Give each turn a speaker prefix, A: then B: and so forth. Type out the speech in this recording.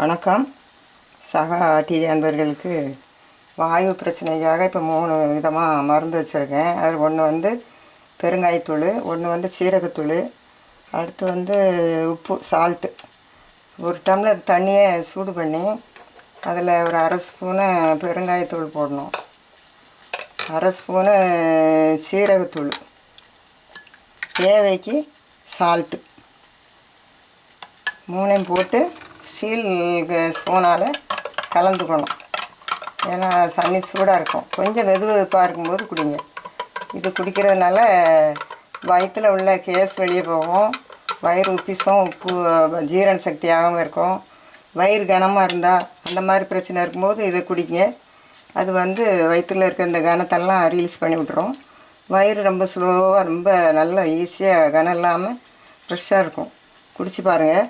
A: வணக்கம். சக டிவி அன்பர்களுக்கு வாயு பிரச்சனைக்காக இப்போ மூணு விதமாக மருந்து வச்சுருக்கேன். அது ஒன்று வந்து பெருங்காயத்தூள் ஒன்று வந்து சீரகத்தூள் அடுத்து வந்து உப்பு சால்ட்டு ஒரு டம்ளர் தண்ணியை சூடு பண்ணி அதில் ஒரு அரை ஸ்பூனு பெருங்காயத்தூள் போடணும். அரை ஸ்பூனு சீரகத்தூள். தேவைக்கு சால்ட்டு மூணையும் போட்டு ஸ்டீல் ஸ்பூனால் கலந்துக்கணும். ஏன்னா தண்ணி சூடாக இருக்கும். கொஞ்சம் வெது வெதுப்பாக இருக்கும்போது குடிங்க. இது குடிக்கிறதுனால வயிற்றில் உள்ள கேஸ் வெளியே போகும். வயிறு உப்பிசும் உப்பு ஜீரண சக்தியாகவும் இருக்கும். வயிறு கனமாக இருந்தால் அந்த மாதிரி பிரச்சனை இருக்கும்போது இதை குடிங்க. அது வந்து வயிற்றில் இருக்க இந்த கனத்தெல்லாம் ரிலீஸ் பண்ணி விட்ரும் வயிறு ரொம்ப ஸ்லோவாக ரொம்ப நல்லா ஈஸியாக கனம் இல்லாமல் ஃப்ரெஷ்ஷாக இருக்கும். குடிச்சு பாருங்கள்